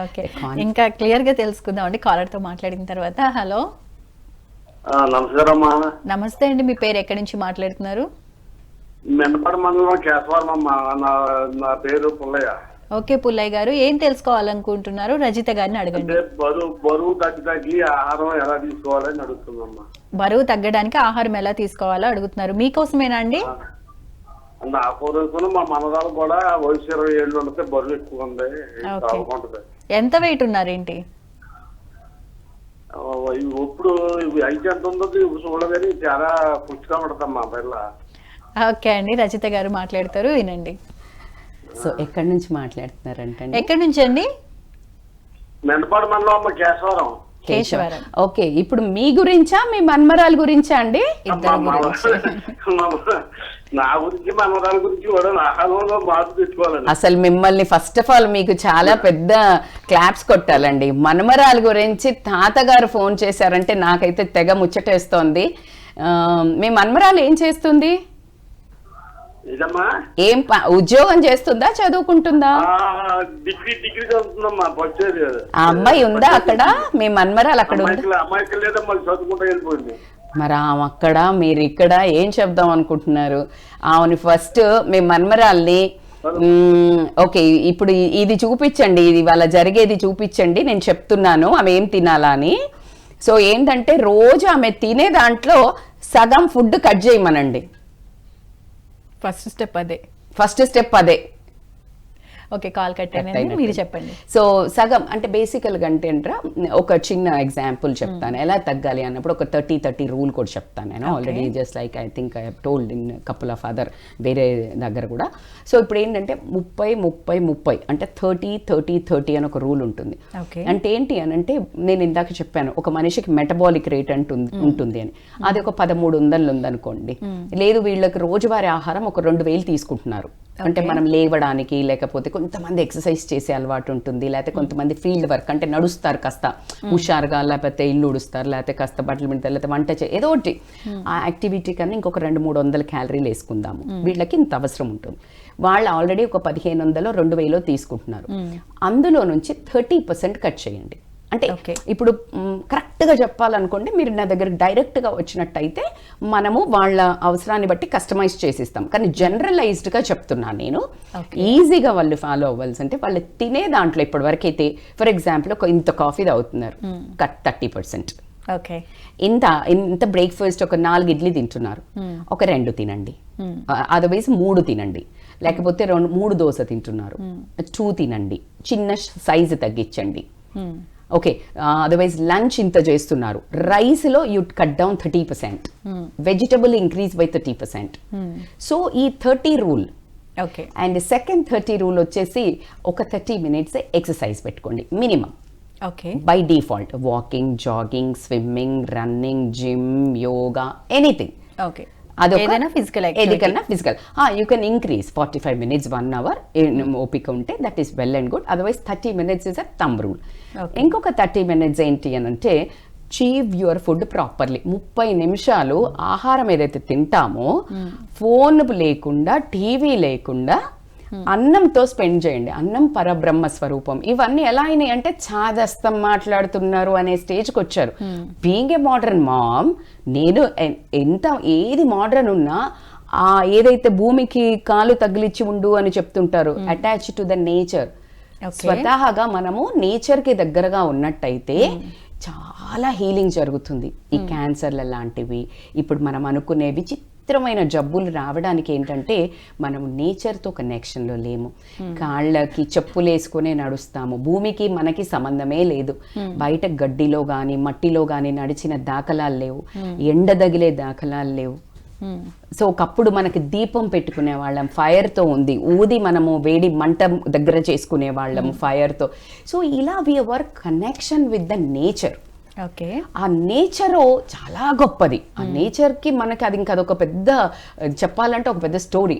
Okay ఇంకా క్లియర్గా తెలుసుకుందాం అండి కాలర్తో మాట్లాడిన తర్వాత. హలో నమస్కారం అమ్మా. నమస్తే అండి మీ పేరు ఎక్కడి నుంచి మాట్లాడుతున్నారు? మెండపాడు మండలం కేశవరం నా పేరు పుల్లయ్య. ఓకే పుల్లయ్య గారు ఏం తెలుసుకోవాలనుకుంటున్నారు? రజిత గారిని అడగండి. బరువు బరువు తగ్గి తగ్గి ఆహారం ఎలా తీసుకోవాలని అడుగుతుందమ్మా బరువు తగ్గడానికి ఆహారం ఎలా తీసుకోవాలో అడుగుతున్నారు. మీకోసమేనా అండి? నా కోరుకుని మా మనదాలు కూడా వయసు ఇరవై ఏళ్ళు ఉంటే బరువు ఎక్కువ ఉంది. ఎంత వెయిట్ ఉన్నారేంటి? ఇప్పుడు అయితే ఎంత ఉందో ఇప్పుడు చూడగానే చాలా పుష్టిగా ఉంటదమ్మా పిల్ల ఓకే అండి రజిత గారు మాట్లాడతారు వినండి. సో ఎక్కడి నుంచి మాట్లాడుతున్నారంటే ఎక్కడి నుంచి అండి? మెండపాడు మండలం అమ్మ కేశవరం. కేశవరం. ఓకే ఇప్పుడు మీ గురించా మీ మన్మరాల గురించా అండి? ఇద్దరు నా గురించి మనవరాల గురించి కూడా ఆహారంలో మార్పు తెచ్చుకోవాలండి అసలు మిమ్మల్ని ఫస్ట్ ఆఫ్ ఆల్ మీకు చాలా పెద్ద క్లాప్స్ కొట్టాలండి. మనమరాల గురించి తాతగారు ఫోన్ చేశారంటే నాకైతే తెగ ముచ్చటేస్తోంది. మీ మనమరాలు ఏం చేస్తుంది? ఏం ఉద్యోగం చేస్తుందా చదువుకుంటుందా? డిగ్రీ డిగ్రీ చదువుతుందమ్మా ఆ అమ్మాయి ఉందా అక్కడ? మీ మన్మరాలు అక్కడ ఉందా? మరి ఆమె అక్కడ మీరు ఇక్కడ ఏం చెప్దాం అనుకుంటున్నారు? ఆమెని ఫస్ట్ మీ మన్మరాల్ని ఓకే ఇప్పుడు ఇది చూపించండి ఇది వాళ్ళ జరిగేది చూపించండి నేను చెప్తున్నాను ఆమె ఏం తినాలా అని. సో ఏంటంటే రోజు ఆమె తినే దాంట్లో సగం ఫుడ్ కట్ చేయమనండి. ఫస్ట్ స్టెప్ అదే. ఫస్ట్ స్టెప్ అదే. ఓకే కాల్ అయినట్టు. మీరు చెప్పండి. సో సగం అంటే బేసికల్గా అంటే ఒక చిన్న ఎగ్జాంపుల్ చెప్తాను. ఎలా తగ్గాలి అన్నప్పుడు ఒక థర్టీ థర్టీ రూల్ కూడా చెప్తాను నేను. Already just like I think I told in couple of other వేరే దగ్గర కూడా. సో ఇప్పుడు ఏంటంటే ముప్పై ముప్పై ముప్పై అంటే థర్టీ థర్టీ థర్టీ అని ఒక రూల్ ఉంటుంది. అంటే ఏంటి అని అంటే నేను ఇందాక చెప్పాను ఒక మనిషికి మెటబాలిక్ రేట్ అంటుంది ఉంటుంది అని. అది ఒక పదమూడు వందలు ఉందనుకోండి. లేదు వీళ్ళకి రోజువారీ ఆహారం ఒక రెండు వేలు తీసుకుంటున్నారు. అంటే మనం లేవడానికి లేకపోతే కొంతమంది ఎక్సర్సైజ్ చేసే అలవాటు ఉంటుంది లేకపోతే కొంతమంది ఫీల్డ్ వర్క్ అంటే నడుస్తారు కాస్త. హుషారుగా లేకపోతే ఇల్లు ఉడుస్తారు లేకపోతే కాస్త బట్టలు పెడతారు లేకపోతే వంట చే ఏదో ఒకటి. ఆ యాక్టివిటీ కన్నా ఇంకొక రెండు మూడు వందల క్యాలరీలు వేసుకుందాము. వీళ్ళకి ఇంత అవసరం ఉంటుంది. వాళ్ళు ఆల్రెడీ ఒక పదిహేను వందలో రెండు వేలో తీసుకుంటున్నారు. అందులో నుంచి థర్టీ పర్సెంట్ కట్ చేయండి. అంటే. ఇప్పుడు కరెక్ట్గా చెప్పాలనుకోండి మీరు నా దగ్గర డైరెక్ట్గా వచ్చినట్టయితే మనము వాళ్ళ అవసరాన్ని బట్టి కస్టమైజ్ చేసిస్తాం. కానీ జనరలైజ్డ్గా చెప్తున్నాను నేను. ఈజీగా వాళ్ళు ఫాలో అవ్వాల్సి అంటే వాళ్ళు తినే దాంట్లో ఇప్పటివరకు అయితే ఫర్ ఎగ్జాంపుల్ ఒక ఇంత కాఫీ తాగుతున్నారు. Cut thirty percent. ఓకే ఇంత ఇంత బ్రేక్ఫాస్ట్ ఒక నాలుగు ఇడ్లీ తింటున్నారు. ఒక రెండు తినండి. అదర్వైజ్ మూడు తినండి. లేకపోతే రెండు మూడు దోశ తింటున్నారు. టూ తినండి. చిన్న సైజు తగ్గించండి. ఓకే అదర్వైజ్ లంచ్ ఇంత చేస్తున్నారు. రైస్లో you cut down thirty percent vegetable increase by thirty percent so ఈ thirty rule okay and second thirty rule వచ్చేసి ఒక థర్టీ మినిట్స్ ఎక్సర్సైజ్ పెట్టుకోండి. Minimum okay by default walking jogging swimming running gym yoga anything okay అదొక ఏదైనా physical ఏదికన్నా physical you can increase forty five minutes one hour ఓపిక ఉంటే that is well and good otherwise thirty minutes is a thumb rule. ఇంకొక thirty minutes ఏంటి అని అంటే చీవ్ your food properly ముప్పై నిమిషాలు ఆహారం ఏదైతే తింటామో ఫోన్ లేకుండా టీవీ లేకుండా అన్నంతో స్పెండ్ చేయండి. అన్నం పరబ్రహ్మ స్వరూపం. ఇవన్నీ ఎలా అయినాయి అంటే చాదస్తం మాట్లాడుతున్నారు అనే స్టేజ్కి వచ్చారు. బీయింగ్ ఏ మోడర్న్ మామ్ నేను ఎంత ఏది మోడర్న్ ఉన్నా ఆ ఏదైతే భూమికి కాలు తగిలిచ్చి ఉండు అని చెప్తుంటారు అటాచ్ టు ద నేచర్. స్వతహాగా మనము నేచర్కి దగ్గరగా ఉన్నట్టయితే చాలా హీలింగ్ జరుగుతుంది. ఈ క్యాన్సర్ల లాంటివి ఇప్పుడు మనం అనుకునే విచిత్రమైన జబ్బులు రావడానికి ఏంటంటే మనం నేచర్తో కనెక్షన్లో లేము. కాళ్ళకి చెప్పులు వేసుకునే నడుస్తాము. భూమికి మనకి సంబంధమే లేదు. బయట గడ్డిలో కానీ మట్టిలో కానీ నడిచిన దాఖలాలు లేవు. ఎండ తగిలే దాఖలాలు లేవు. సో ఒకప్పుడు మనకి దీపం పెట్టుకునే వాళ్ళం ఫైర్తో ఉంది. ఊది మనము వేడి మంట దగ్గర చేసుకునే వాళ్ళము ఫైర్తో. సో ఇలా we work connection with the nature okay. ఆ నేచరు చాలా గొప్పది. ఆ నేచర్కి మనకి అది ఇంకా అదొక పెద్ద చెప్పాలంటే ఒక పెద్ద స్టోరీ.